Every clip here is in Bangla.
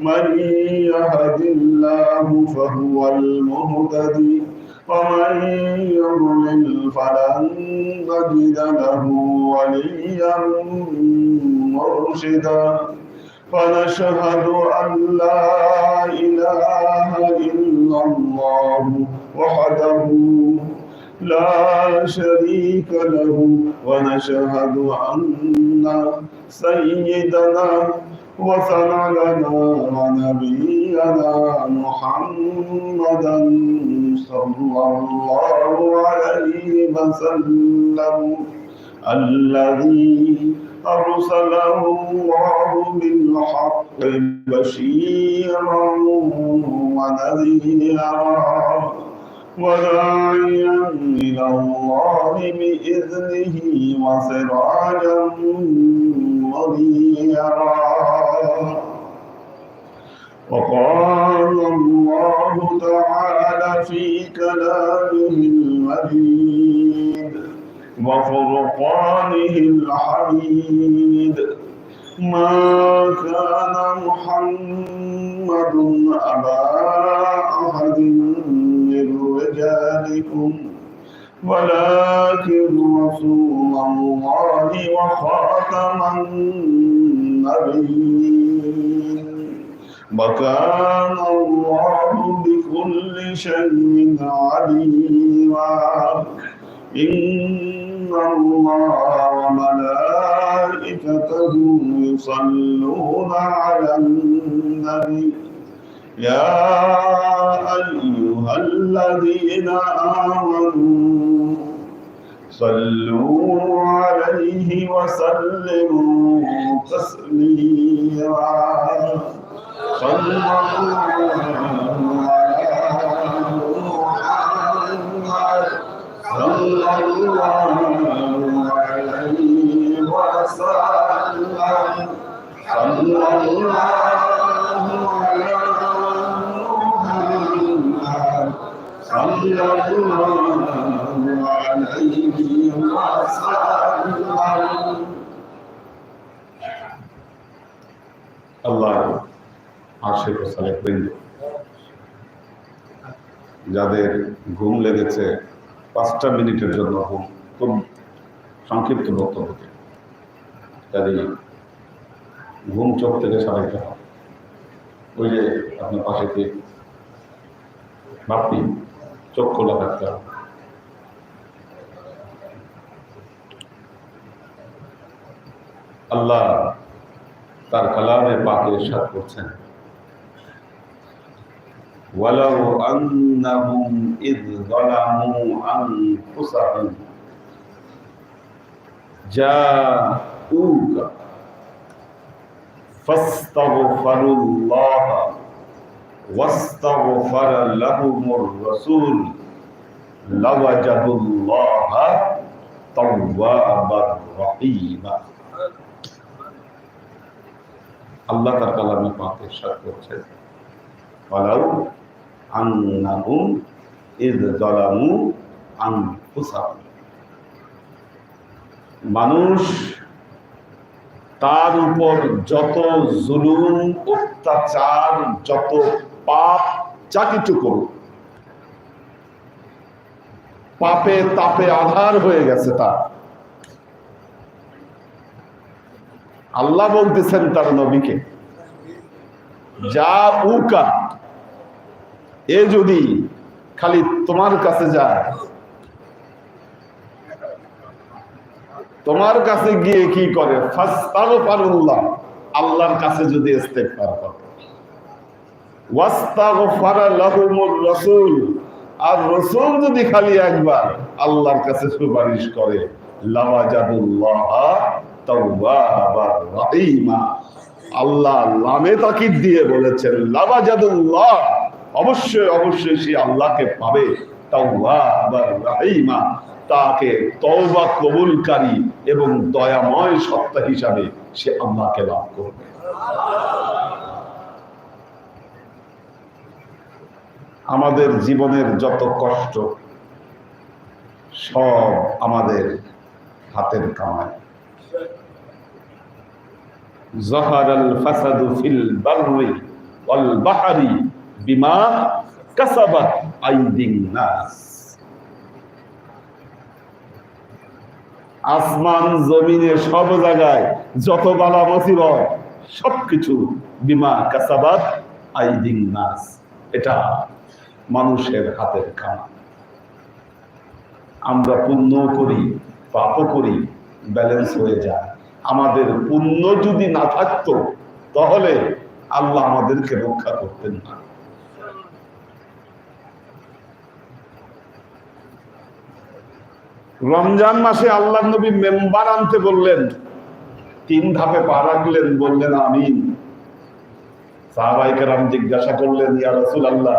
من يهد الله فهو المهتدي ومن يضلل فلن نجد له وليا مرشدا. فنشهد أن لا إله إلا الله وحده لا شريك له ونشهد أن سيدنا وسندنا ونبينا محمدا صلى الله عليه وسلم الذي أرسله الله بالحق بشيرا ونذيرا وداعيا إلى الله بإذنه وسراجا وقال الله تعالى في كلامه المجيد وفرقانه الحميد. ما كان محمد أبا أحد من رجالكم ولكن رسول الله وخاتم النبيين. وكان الله بكل شيء عليما. إن الله وملائكته يصلون على النبي. يا أيها الذين آمنوا صلوا عليه وسلموا تسليما. صلى الله عليه وسلم. صلى الله আশেখ সালেক বৃন্দ যাদের ঘুম লেগেছে পাঁচটা মিনিটের জন্য ঘুম, খুব সংক্ষিপ্ত বক্তব্যকে কাজে ঘুম চোখ থেকে সারাইতে হবে। ওই যে আপনার পাশে কি বাপ্পি চোখ খোলা থাকতে হবে। আল্লাহ তার কালামে পাকে ইরশাদ করছেন। ولو أنهم إذ ظلموا أنفسهم جاءوك فاستغفروا الله واستغفر لهم الرسول لوجدوا الله توابا رحيما আল্লাহ তার কালামে পাকে ইরশাদ করছেন ওয়ালাউ মানুষ তার উপর যত জুলুম, অত্যাচার, যত পাপ যা কিছু করুক, পাপে তাপে আধার হয়ে গেছে তার। আল্লাহ বলতেছেন তার নবীকে, যা উকা এ যদি খালি তোমার কাছে যায়, তোমার কাছে গিয়ে কি করে? আল্লাহর কাছে যদি রাসূল, আর রাসূল যদি খালি একবার আল্লাহর কাছে সুপারিশ করে আল্লাহ লামে তাকিদ দিয়ে বলেছেন লাবাজাদুল্লাহ অবশ্যই অবশ্যই সে আল্লাহকে পাবে। রাহিমা, তাকে তওবা কবুলকারী এবং দয়াময় সত্তা হিসাবে সে আল্লাহকে লাভ করবে। আমাদের জীবনের যত কষ্ট, সব আমাদের হাতের কামায়। জহার আল bima kasabat আইদিন নাস। আসমান, জমিনে সব জায়গায় যত বালা মুসিবত সবকিছু বিমা কাসাবাত আইদিন নাস। এটা মানুষের হাতের কামা। আমরা পুণ্য করি পাপ করি, ব্যালেন্স হয়ে যায়। আমাদের পুণ্য যদি না থাকতো, তাহলে আল্লাহ আমাদেরকে রক্ষা করতেন না। রমজান মাসে আল্লাহ নবী মেম্বার আনতে বললেন, তিন ধাপে পা রাখলেন, বললেন আমিন। সাহাবাইকার জিজ্ঞাসা করলেন, ইয়া রসুল আল্লাহ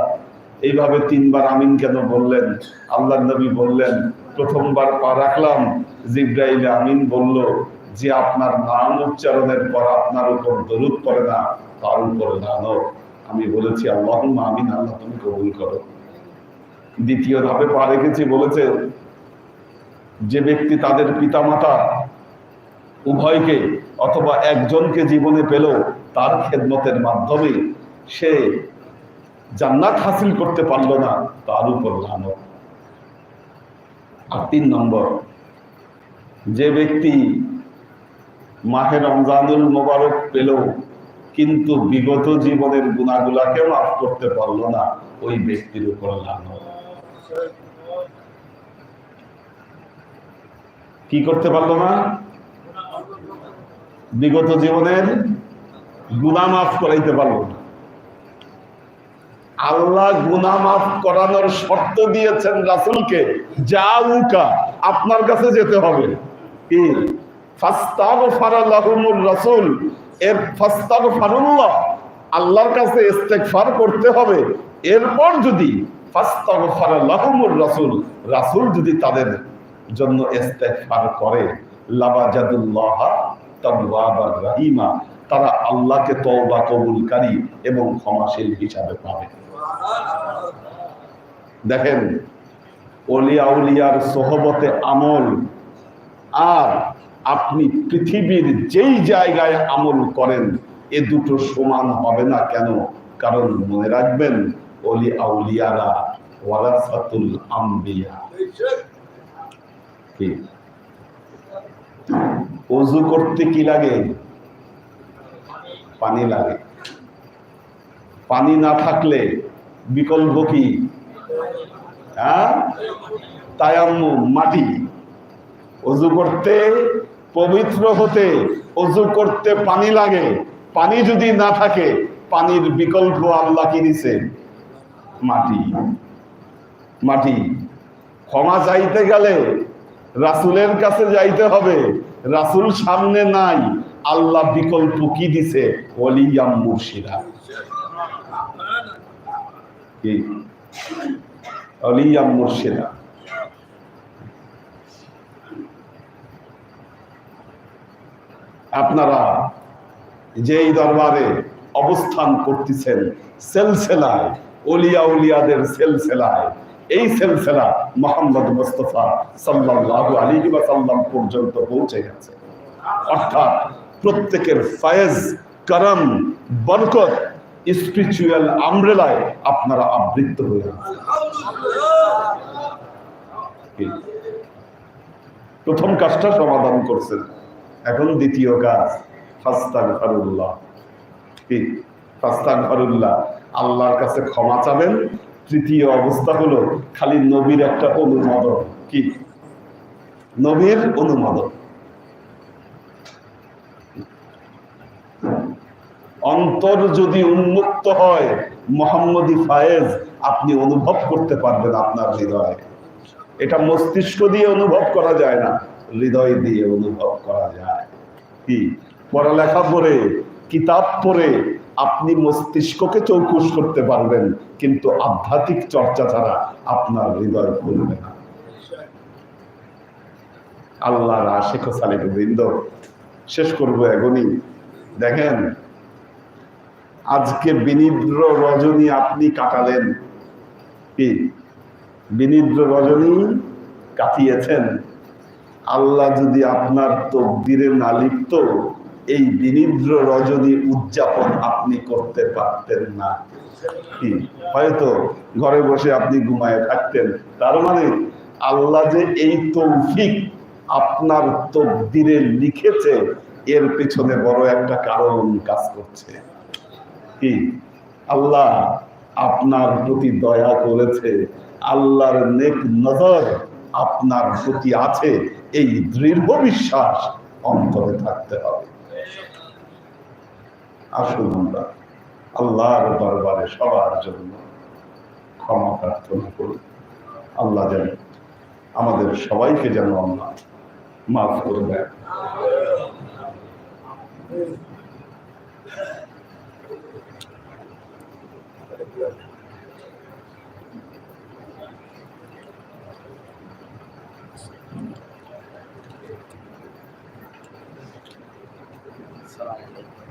এইভাবে তিনবার আমিন কেন বললেন? আল্লাহ নবী বললেন, প্রথমবার পা রাখলাম, জিব্রাইল আমিন বলল যে আপনার নাম উচ্চারণের পর আপনার উপর দরুদ পড়ে না, তার উপর জানো আমি বলেছি আল্লাহ আমিন, আল্লাহ তুমি কবুল করো। দ্বিতীয় ধাপে পা রেখেছি, বলেছে যে ব্যক্তি তাদের পিতামাতা উভয়কে অথবা একজনকে জীবনে পেল, তার খেদমতের মাধ্যমে সে জান্নাত হাসিল করতে পারল না, তার উপর লানো আর তিন নম্বর, যে ব্যক্তি মাহে রমজানুল মোবারক পেল, কিন্তু বিগত জীবনের গুণাগুলাকে মাফ করতে পারল না, ওই ব্যক্তির উপর লানো কি করতে পারল না? বিগত জীবনের গুণা মাফ করাইতে পারল আল্লাহ গুণা মাফ করানোর শর্ত দিয়েছেন রাসুলকে যা উকা আপনার কাছে যেতে হবে। কি? রাসুল। এর ফাস্তাগফারুল্লাহ, আল্লাহর কাছে ইস্তেগফার করতে হবে। এরপর যদি ফাস্তাগফারালাহুমুর রাসূল রাসূল যদি তাদের জন্য ইস্তেগফার করে। লাবাজাদুল্লাহ তাওয়াবার রাহিমা। তারা আল্লাহকে তওবা কবুলকারী এবং ক্ষমাশীল হিসাবে পাবে। দেখেন অলিয়া উলিয়ার সোহবতে আমল, আর আপনি পৃথিবীর যেই জায়গায় আমল করেন, এ দুটো সমান হবে না কেন? কারণ মনে রাখবেন, অলি আউলিয়ারা ওয়ারাসাতুল আম্বিয়া। অজু করতে কি লাগে? পানি লাগে। পানি না থাকলে বিকল্প কি? হ্যাঁ? মাটি। অজু করতে, পবিত্র হতে অজু করতে পানি লাগে। পানি যদি না থাকে, পানির বিকল্প আল্লাহ কি দিছে? মাটি। মাটি। ক্ষমা চাইতে গেলে রাসুলের কাছে যাইতে হবে। রাসুল সামনে নাই। আল্লাহ বিকল্প কি দিছে? অলিয়াম মুর্শিদা। অলিয়াম মুর্শিদা। আপনারা যেই দরবারে অবস্থান করতেছেন, সেলসেলায় অলিয়া উলিয়াদের সেলসেলায় এই সেলসেলা মোহাম্মদ মুস্তফা সাল্লাল্লাহু আলাইহি ওয়াসাল্লাম পর্যন্ত পৌঁছে গেছে। অর্থাৎ প্রত্যেকের ফায়েজ, করম, বরকত স্পিরিচুয়াল আমরেলায় আপনারা আবৃত্ত হয়ে আছেন। প্রথম কাজটা সমাধান করছেন। এখন দ্বিতীয় কাজ ফাস্তাগ ফারুল্লাহ কি? ফাস্তাগ ফারুল্লাহ আল্লাহর কাছে ক্ষমা চাবেন তৃতীয় অবস্থা হলো খালি নবীর একটা অনুমোদন। কি? নবীর অনুমোদন। অন্তর যদি উন্মুক্ত হয়, মোহাম্মদী ফায়েজ আপনি অনুভব করতে পারবেন আপনার হৃদয়ে। এটা মস্তিষ্ক দিয়ে অনুভব করা যায় না, হৃদয় দিয়ে অনুভব করা যায়। কি? পড়ালেখা করে কিতাব পড়ে আপনি মস্তিষ্ককে চৌকুশ করতে পারবেন, কিন্তু আধ্যাত্মিক চর্চা ছাড়া আপনার হৃদয় খুলবে না। আল্লাহর আশেখ সালেক বৃন্দ শেষ করব এখনই। দেখেন, আজকে বিনিদ্র রজনী আপনি কাটালেন। কি? বিনিদ্র রজনী কাটিয়েছেন। আল্লাহ যদি আপনার তকদিরে না লিপ্ত এই বিনিদ্র রজনী উদযাপন আপনি করতে পারতেন না। হয়তো ঘরে বসে আপনি ঘুমায় থাকতেন। তার মানে আল্লাহ যে এই তৌফিক আপনার তকদিরে লিখেছে, এর পেছনে বড় একটা কারণ কাজ করছে। কি? আল্লাহ আপনার প্রতি দয়া করেছে, আল্লাহর নেক নজর আপনার প্রতি আছে, এই দৃঢ় বিশ্বাস অন্তরে থাকতে হবে। আসুন আমরা আল্লাহর দরবারে সবার জন্য ক্ষমা প্রার্থনা করি আল্লাহ যেন আমাদের সবাইকে যেন আল্লাহ মাফ করে দেয় হানিফের শাশুড়ি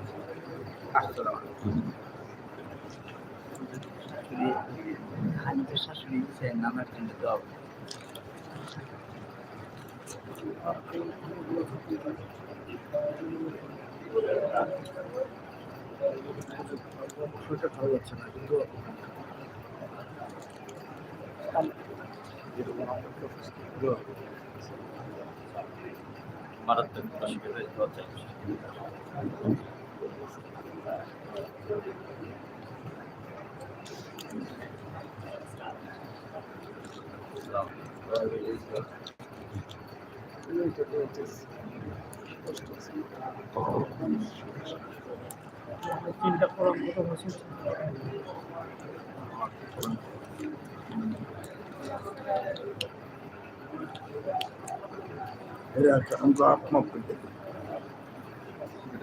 শরীরটা ভালো যাচ্ছে না কিন্তু মারাত্মক। অসুবিধা হচ্ছে তিনটা ফরম কত হয়েছে Evet, I'm glad I'm up.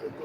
দুটো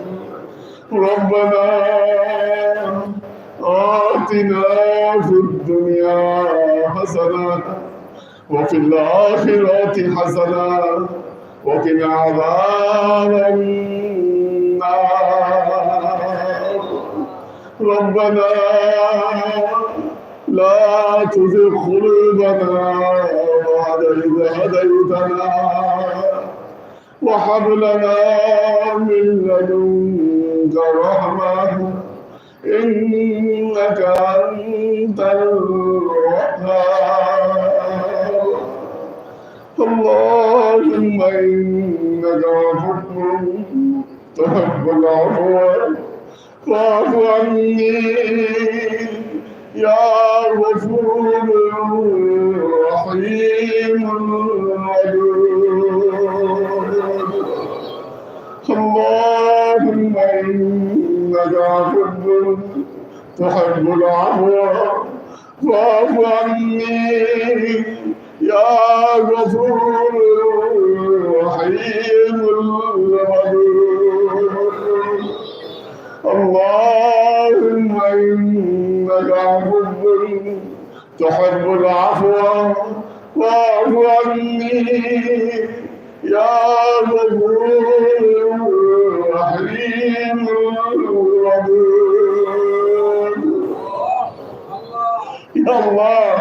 ربنا. آتنا في الدنيا حسنة وفي الآخرة حسنة وقنا عذاب النار. ربنا لا تزغ قلوبنا بعد إذ هديتنا وهب لنا من لدنك رحمة إنك أنت الوهاب اللهم إنك عفو تحب العفو فاعف عني يا غفور رحيم ودود اللهم إنك عفو تحب العفو فاعف عني يا غفور رحيم الودود اللهم إنك عفو تحب العفو فاعف عني يا غفور رحيم الودود يا الله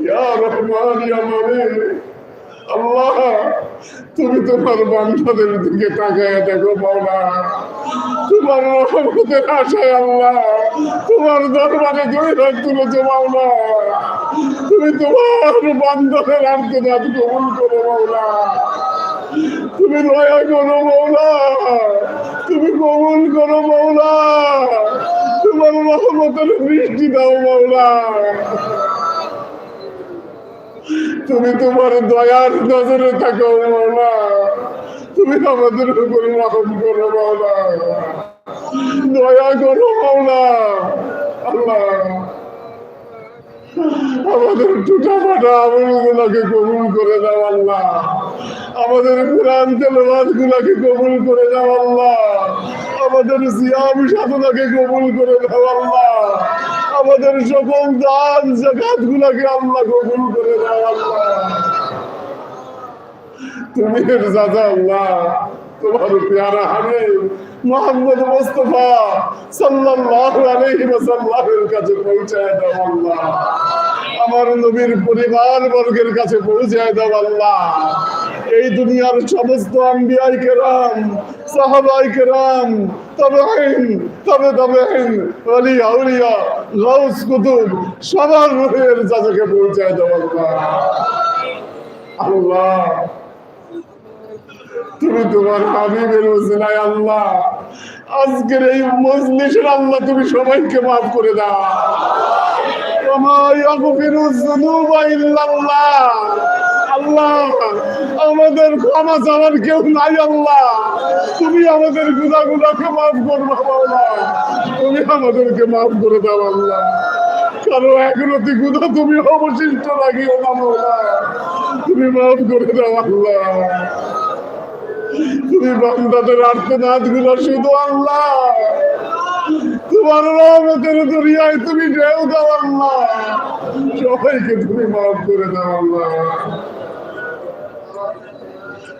يا رحمن يا مليك আল্লাহ তুমি তোমার বান্ধবের দিকে তাকায় দেখো মাওলা তোমার রহমতের আশায় আল্লাহ তোমার দরবারে দুই হাত তুলেছে মাওলা তুমি তোমার বান্ধবের আর্তনাদ কবুল করো মাওলা তুমি দয়া করো মৌলা তুমি কবুল করো মৌলা তোমার রহমতের বৃষ্টি দাও মৌলা তুমি তোমার দয়ার নজরে থাকো মৌলা তুমি আমাদের উপর রহম করো মৌলা দয়া করো মৌলা আল্লাহ, আমাদের টুটা ফাটা আমলগুলোকে কবুল করে দাও, আল্লাহ। আমাদের কোরআন তেলাওয়াত গুলাকে কবুল করে দাও, আল্লাহ। আমাদের সিয়াম সাধনাকে কবুল করে দাও আল্লাহ। আমাদের সকল দান জাকাত গুলাকে আল্লাহ কবুল করে দাও আল্লাহ। তুমি দাদা আল্লাহ। তোমার প্যারা হাবিব মোহাম্মদ মুস্তফা সাল্লাল্লাহু আলাইহি ওয়াসাল্লামের কাছে পৌঁছায় দাও আল্লাহ। আমার নবীর পরিবার বর্গের কাছে পৌঁছায় দাও আল্লাহ। এই দুনিয়ার সমস্ত আম্বিয়াই কেরাম, সাহাবাই কেরাম তবেইন তবে তবেইন ওলি আউলিয়া, গাউস কুতুব, সবার রূহের যাদেরকে পৌঁছায় দাও আল্লাহ। আল্লাহ তুমি তোমার হাবিবের ওসিলায় আল্লাহ, আজকের এই মজলিসের আল্লাহ তুমি সবাইকে মাফ করে দাও। আল্লাহ, আমাদের কেউ নাই আল্লাহ। তুমি আমাদের তুমি আমাদেরকে মাফ করে দাও আল্লাহ। কারও একরতি গুণা তুমি অবশিষ্ট রাখিও না তুমি মাফ করে দাও আল্লাহ। তুমি বান্দাদের আর্তনাদগুলো শুধু আল্লাহ। তুমি তোমার রহমতের দরিয়ায় তুমি ঢেউ দাও আল্লাহ। সবাইকে তুমি মাফ করে দাও আল্লাহ।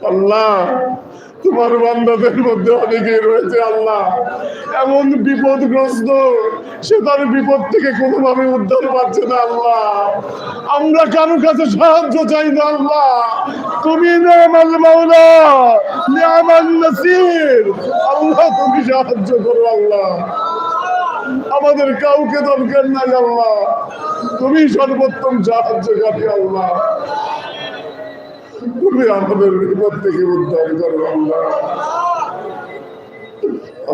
আল্লাহ তোমার বান্দাদের মধ্যে অনেকে রয়েছে, আল্লাহ। এমন বিপদগ্রস্ত, সে তার বিপদ থেকে কোনোভাবে উদ্ধার পাচ্ছে না, আল্লাহ। আমরা কারও কাছে সাহায্য চাই না, আল্লাহ। তুমি নেমাল মাওলা নেমাল নাসির। আল্লাহ, তুমি সাহায্য করো, আল্লাহ। আমাদের কাউকে দরকার নাই, আল্লাহ। তুমি সর্বোত্তম সাহায্যকারী, আল্লাহ। তুমি আমাদের বিপদ থেকে উদ্ধার করো, আল্লাহ।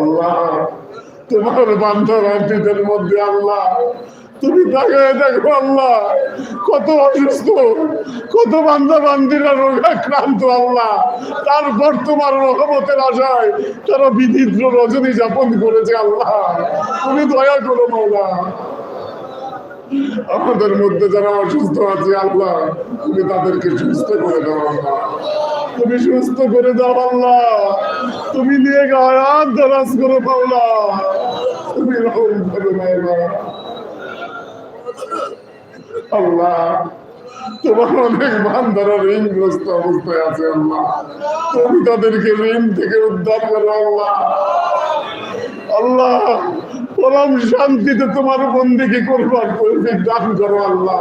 আল্লাহ, তোমার বান্ধব আত্মীয়দের মধ্যে, আল্লাহ। তুমি দেখো, আল্লাহ, কত অসুস্থ, কত বান্ধা বান্দিরা রোগাক্রান্ত আল্লাহ। তারপর তোমার রহমতের আশায় তারা বিচিত্র রজনী যাপন করেছে, আল্লাহ। তুমি দয়া করো, মাওলা। আমাদের মধ্যে যারা অসুস্থ আছে, আল্লাহ, তুমি তাদেরকে সুস্থ করে দাও, আল্লাহ। তুমি সুস্থ করে দাও, আল্লাহ। তুমি নিয়ে গায়াত দরাজ করে পাওলা তুমি রহম করে আল্লাহ, তোমার অনেক বান্ধারা ঋণগ্রস্ত অবস্থায় আছে, আল্লাহ। তুমি তাদেরকে ঋণ থেকে উদ্ধার করো, আল্লাহ। আল্লাহ পরম শান্তিতে তোমার বন্দিকে করবার তৌফিক দান করো আল্লাহ।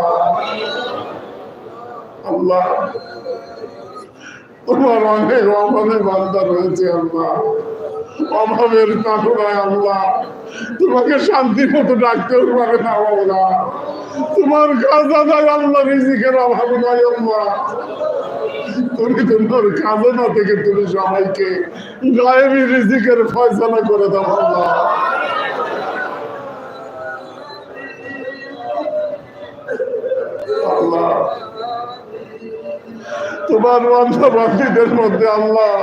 আল্লাহ, তোমার অনেক অভাবে বান্দা রয়েছে আল্লাহ। অভাবের কাঠোরায় আল্লাহ, তোমাকে শান্তি মতো ডাকতেও পারে না আল্লাহ। তোমার খাজানায় আল্লাহ, রিজিকের অভাব নাই আল্লাহ। তুমি তোমার খাজানা থেকে তুমি সবাইকে গায়েবী রিজিকের ফয়সালা করে দাও আল্লাহ। আল্লাহ। তোমার বান্ধবান্ধীদের মধ্যে আল্লাহ।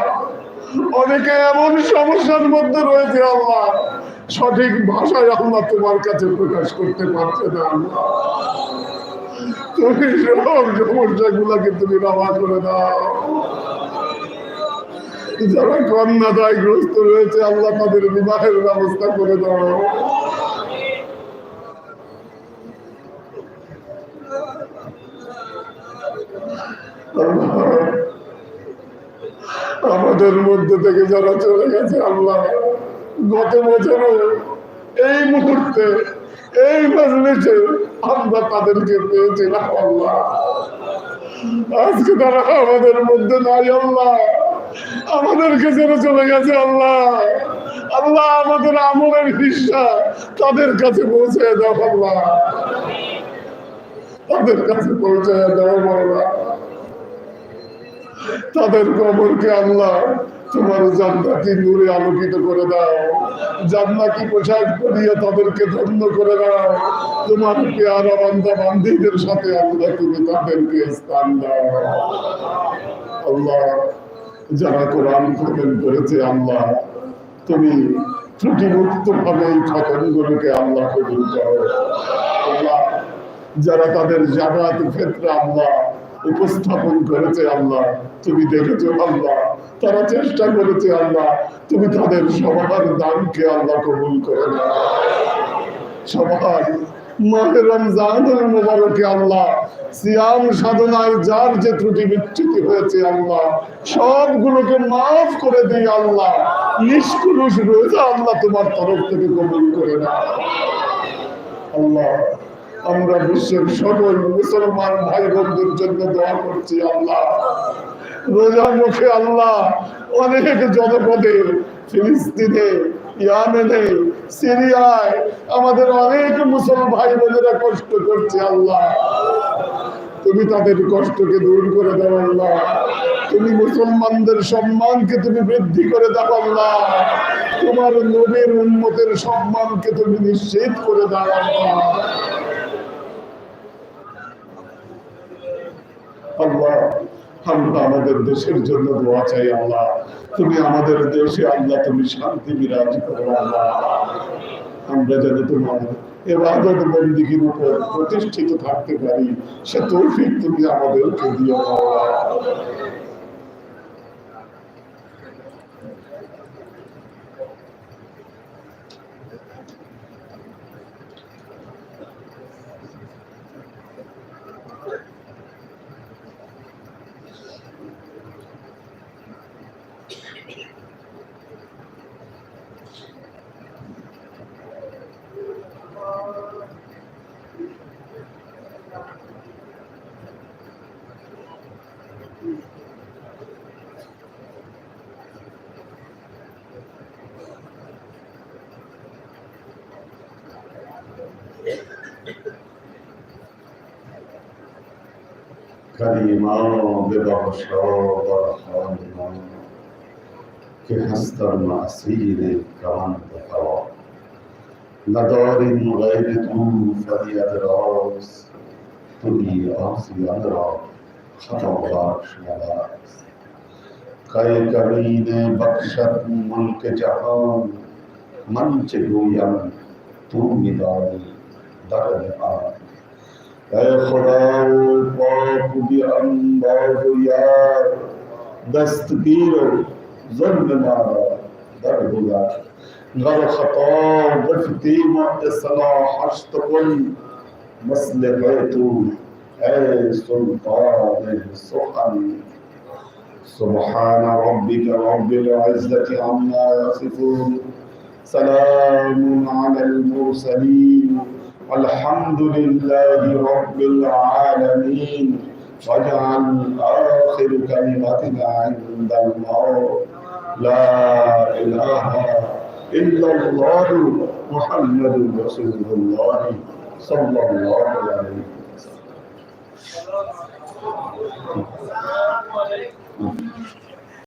অনেকে এমন সমস্যার মধ্যে রয়েছে আল্লাহ। সঠিক ভাষায় আল্লাহ তোমার কাছে প্রকাশ করতে পারছে না আল্লাহ। তুমি সব সমস্যা গুলাকে তুমি রবা করে দাও। যারা কন্যাদায় গ্রস্ত রয়েছে, আল্লাহ তাদের বিবাহের ব্যবস্থা করে দাও। আমাদের মধ্যে থেকে যারা চলে গেছে, আল্লাহ গত বছরও এই মুহূর্তে, এই মজলিসে আমরা তাদেরকে পেয়েছিলাম আল্লাহ। আজকে তারা আমাদের মধ্যে নাই, আল্লাহ। আমাদেরকে ছেড়ে চলে গেছে, আল্লাহ। আল্লাহ আমাদের আমলের হিসা তাদের কাছে পৌঁছে দাও, আল্লাহ। তাদের কাছে পৌঁছে দাও, আল্লাহ। তাদের কবরকে আল্লাহ তোমার জান্নাতি নূরে আলোকিত করে দাও। জান্নাতি পোশাক পরিয়ে তাদেরকে ধন্য করে দাও। তোমার পেয়ারা বান্দা বান্দিদের সাথে আল্লাহ তুমি তাদেরকে স্থান দাও। আল্লাহ, যারা কোরআন খতম করেছে, আল্লাহ, তুমি ত্রুটিমুক্ত ভাবে এই খতমগুলোকে আল্লাহ কবুল করো। আল্লাহ, যারা তাদের জাগাত ক্ষেত্রে আল্লাহ উপস্থাপন করেছে আল্লাহ। তুমি দেখেছ আল্লাহ। তারা চেষ্টা করেছে আল্লাহ। তুমি তাদের সবার দানকে আল্লাহ কবুল করে না সবার যার যে করে আল্লাহ। আল্লাহ তোমার আল্লাহ আমরা বিশ্বের সকল মুসলমান ভাই বন্ধুর জন্য দোয়া করছি, আল্লাহ। রোজা মুখে আল্লাহ অনেক জনপদে, ফিলিস্তিনে, ইয়ামেনে, সিরিয়ায় আমাদের অনেক মুসলমান ভাই বোনেরা কষ্ট করছে, আল্লাহ। তুমি তাদের কষ্টকে দূর করে দাও, আল্লাহ। তুমি মুসলমানদের সম্মানকে তুমি বৃদ্ধি করে দাও, আল্লাহ। তোমার নবীর উন্মতের সম্মানকে তুমি নিশ্চিত করে দাও, আল্লাহ। আল্লাহ আমরা আমাদের দেশের জন্য দোয়া চাই, আল্লাহ। তুমি আমাদের দেশে, আল্লাহ, তুমি শান্তি, বিরাজ করো, আল্লাহ। আমরা যেন তোমার এবাদত বন্দিগির উপর প্রতিষ্ঠিত থাকতে পারি, সে তৌফিক তুমি আমাদেরকে দিও, আল্লাহ। کریمان ببخشان که هستم معصیر کران بخوا نداریم غیر تو فرید راز تو بی آسیان را خطا باش نباز قی کرین بخشت ملک جهان، من چه گویم؟ تو میدانی در نقام اے خداو پاک بھی انداز یار دستگیر ظلم مارا در گزار غر خطا گفتی ما اصلاحش تکن مسلح تو اے سلطان سخن. سبحان ربك رب العزة عما يصفون. سلام على المرسلين. الحمد لله رب العالمين واجعل آخر كلمتنا عند الموت لا إله إلا الله محمد رسول الله صلى الله عليه وسلم.